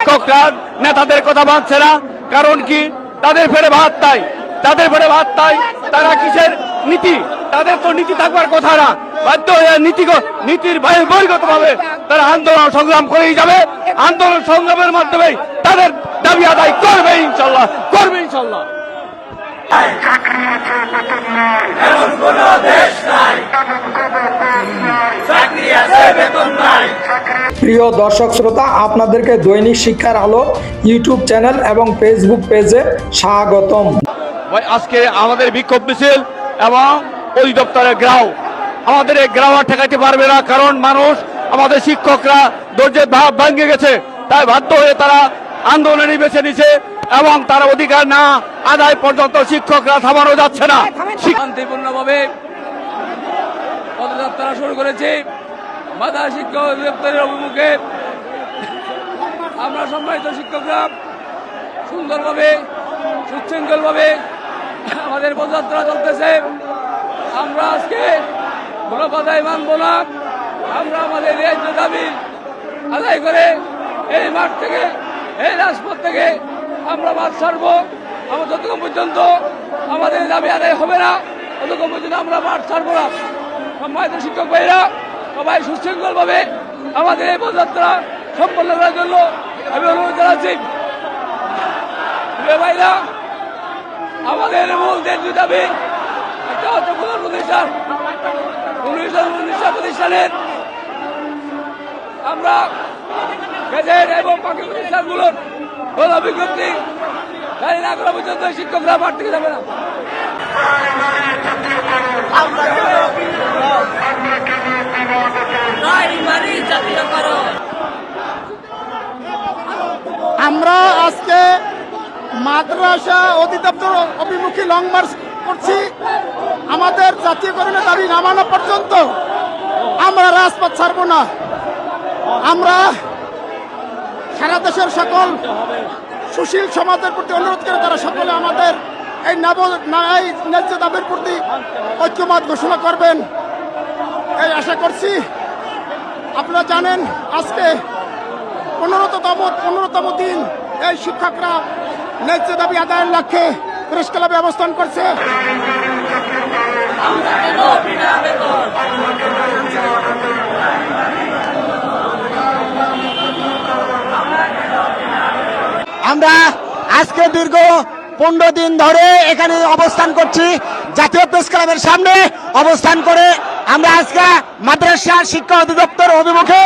শিক্ষকরা নেতাদের কথা মানছে না। কারণ কি? তাদের ফেরে ভাত তাই তাদের ফেরে ভাত তাই তারা কিসের নীতি? তাদের তো নীতি থাকবার কথা না। বাধ্য হয়ে নীতি নীতির বহির্গত ভাবে তারা আন্দোলন সংগ্রাম করেই যাবে। আন্দোলন সংগ্রামের মাধ্যমে তাদের দাবি আদায় করবে ইনশাল্লাহ। করবে ইনশাল্লাহ। প্রিয় দর্শক শ্রোতা আপনাদেরকে দৈনিক শিক্ষার আলো ইউটিউব চ্যানেল এবং ফেসবুক পেজে স্বাগতম। ভাই, আজকে আমাদের বিক্ষোভ মিছিল এবং অধিদপ্তরের গ্রাও আমাদের এই গ্রাও আর ঠেকাইতে পারবে না কারণ মানুষ আমাদের শিক্ষকরা ধৈর্যের ভাব ভাঙ্গে গেছে। তাই বাধ্য হয়ে তারা আন্দোলনে বেছে নিছে এবং তার অধিকার না আদায় পর্যন্ত শিক্ষকরা থামানো যাচ্ছে না। শান্তিপূর্ণভাবে পদযাত্রা শুরু করেছি। মাদা শিক্ষক অধিদপ্তরের অভিমুখে। আমরা সম্মানিত শিক্ষকরা সুন্দরভাবে, সুশৃঙ্খলভাবে আমাদের পদযাত্রা চলতেছে। আমরা আজকে কোনো কথাই মানব না আমরা আমাদের ন্যায্য দাবি আদায় করে এই মাঠ থেকে, এই রাজপথ থেকে আমরা মাঠ ছাড়বো। আমরা যতক্ষণ পর্যন্ত আমাদের দাবি আদায় হবে না, ততক্ষণ পর্যন্ত আমরা মাঠ ছাড়বো না। সম্মানিত শিক্ষক ভাইরা সবাই সুশৃঙ্খলভাবে আমাদের এই পদযাত্রা সম্পন্ন করার জন্য আমি অনুরোধ জানাচ্ছি। ভাইরা, আমাদের মূল ন্যায্য দাবি একটা হচ্ছে উনিশশো প্রতিষ্ঠানের আমরা গেজেট এবং বাকি প্রতিষ্ঠানগুলোর গোলা বিজ্ঞপ্তি জারি না করা পর্যন্ত শিক্ষকরা মাঠ যাবে না আমরা আজকে মাদ্রাসা অধিদপ্তর অভিমুখী লং মার্চ করছি। আমাদের জাতীয়করণের দাবি নামানো পর্যন্ত আমরা রাজপথ ছাড়ব না। আমরা সারা দেশের সকল সুশীল সমাজের প্রতি অনুরোধ করে তারা সকলে আমাদের এই নব এই ন্যায্য দাবির প্রতি ঐক্যমত ঘোষণা করবেন। এই আশা করছি আপনারা জানেন আজকে পনেরোতম পনেরোতম দিন এই শিক্ষকরা ন্যায্য দাবি আদায়ের লক্ষ্যে প্রেস ক্লাবে অবস্থান করছে। আমরা আজকে দীর্ঘ পনেরো দিন ধরে এখানে অবস্থান করছি। জাতীয় প্রেস ক্লাবের সামনে অবস্থান করে আমরা আজকে মাদ্রাসা শিক্ষা অধিদপ্তর অভিমুখে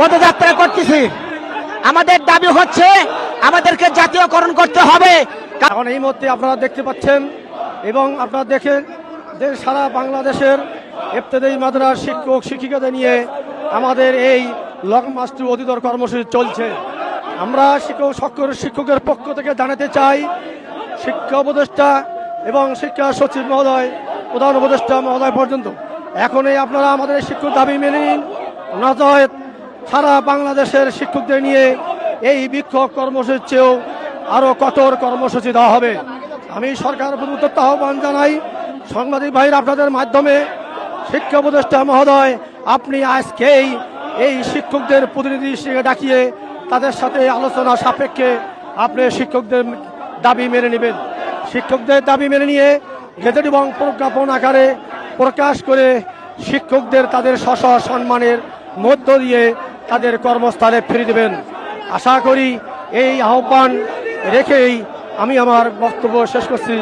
পদযাত্রা করতেছি। আমাদের দাবি হচ্ছে আমাদেরকে জাতীয়করণ করতে হবে। এখন এই মুহূর্তে আপনারা দেখতে পাচ্ছেন এবং আপনারা দেখেন যে সারা বাংলাদেশের এফতেদায়ী মাদ্রাস শিক্ষক, শিক্ষিকাদের নিয়ে আমাদের এই লং মাস্টার অধিদর কর্মসূচি চলছে। আমরা শিক্ষক, সকল শিক্ষকের পক্ষ থেকে জানাতে চাই, শিক্ষা উপদেষ্টা এবং শিক্ষা সচিব মহোদয়, প্রধান উপদেষ্টা মহোদয় পর্যন্ত। এখনই আপনারা আমাদের শিক্ষক দাবি মেনে নিন। নজর সারা বাংলাদেশের শিক্ষকদের নিয়ে এই বিক্ষোভ কর্মসূচির চেয়েও আরও কঠোর কর্মসূচি দেওয়া হবে। আমি সরকার প্রতি আহ্বান জানাই, সাংবাদিক ভাইরা আপনাদের মাধ্যমে, শিক্ষা উপদেষ্টা মহোদয়, আপনি আজকেই এই শিক্ষকদের প্রতিনিধি হিসেবে ডাকিয়ে তাদের সাথে আলোচনা সাপেক্ষে আপনি শিক্ষকদের দাবি মেনে নেবেন। শিক্ষকদের দাবি মেনে নিয়ে গেজেট এবং প্রজ্ঞাপন আকারে প্রকাশ করে শিক্ষকদের তাদের স্ব সম্মানের মধ্য দিয়ে তাদের কর্মস্থলে ফিরে দেবেন। আশা করি এই আহ্বান রেখেই আমি আমার বক্তব্য শেষ করছি।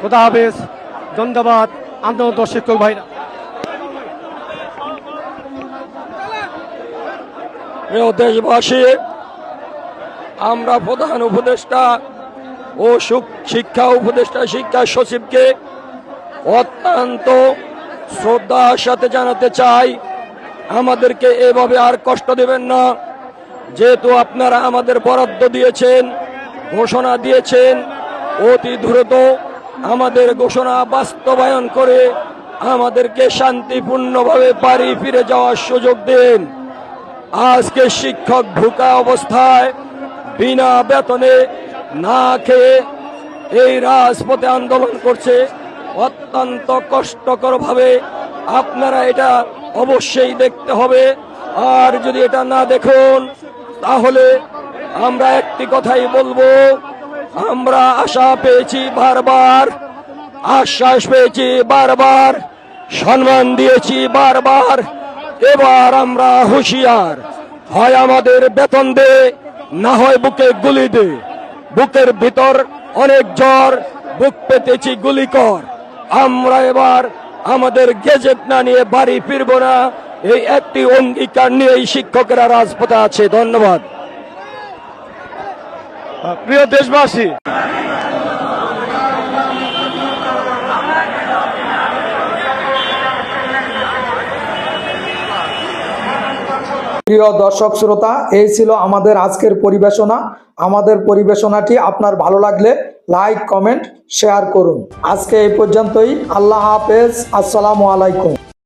খোদা হাফেজ, ধন্যবাদ, আন্দোলন শিক্ষক ভাইরা। প্রিয় দেশবাসী, আমরা প্রধান উপদেষ্টা ও শিক্ষা উপদেষ্টা, শিক্ষা সচিবকে অত্যন্ত শ্রদ্ধার সাথে জানাতে চাই। আমাদেরকে এভাবে আর কষ্ট দেবেন না। যেহেতু আপনারা আমাদের বরাদ্দ দিয়েছেন, ঘোষণা দিয়েছেন, অতি দ্রুত আমাদের ঘোষণা বাস্তবায়ন করে আমাদেরকে শান্তিপূর্ণভাবে বাড়ি ফিরে যাওয়ার সুযোগ দিন। আজকে শিক্ষক ঢুকা অবস্থায় বিনা বেতনে না খেয়ে এই রাজপথে আন্দোলন করছে। অত্যন্ত কষ্টকরভাবে আপনারা এটা অবশ্যই দেখতে হবে। আর যদি এটা না দেখুন, তাহলে আমরা একটি কথাই বলব। আমরা আশা পেয়েছি বারবার, আশ্বাস পেয়েছি বারবার, সম্মান দিয়েছি বারবার। এবার আমরা হুঁশিয়ার। হয় আমাদের বেতন দে, না হয় বুকে গুলি দে। বুকের ভিতর অনেক জ্বর, বুক পেতেছি গুলি কর। আমরা এবার আমাদের গেজেট না নিয়ে বাড়ি ফিরব না। এই একটি অঙ্গীকার নিয়ে এই শিক্ষকেরা রাজপথে আছে। ধন্যবাদ। প্রিয় দেশবাসী, প্রিয় দর্শক শ্রোতা, এই ছিল আমাদের আজকের পরিবেশনা। আমাদের পরিবেশনাটি আপনার ভালো লাগলে লাইক, কমেন্ট, শেয়ার করুন। আজকে এই পর্যন্তই। আল্লাহ হাফেজ। আসসালামু আলাইকুম।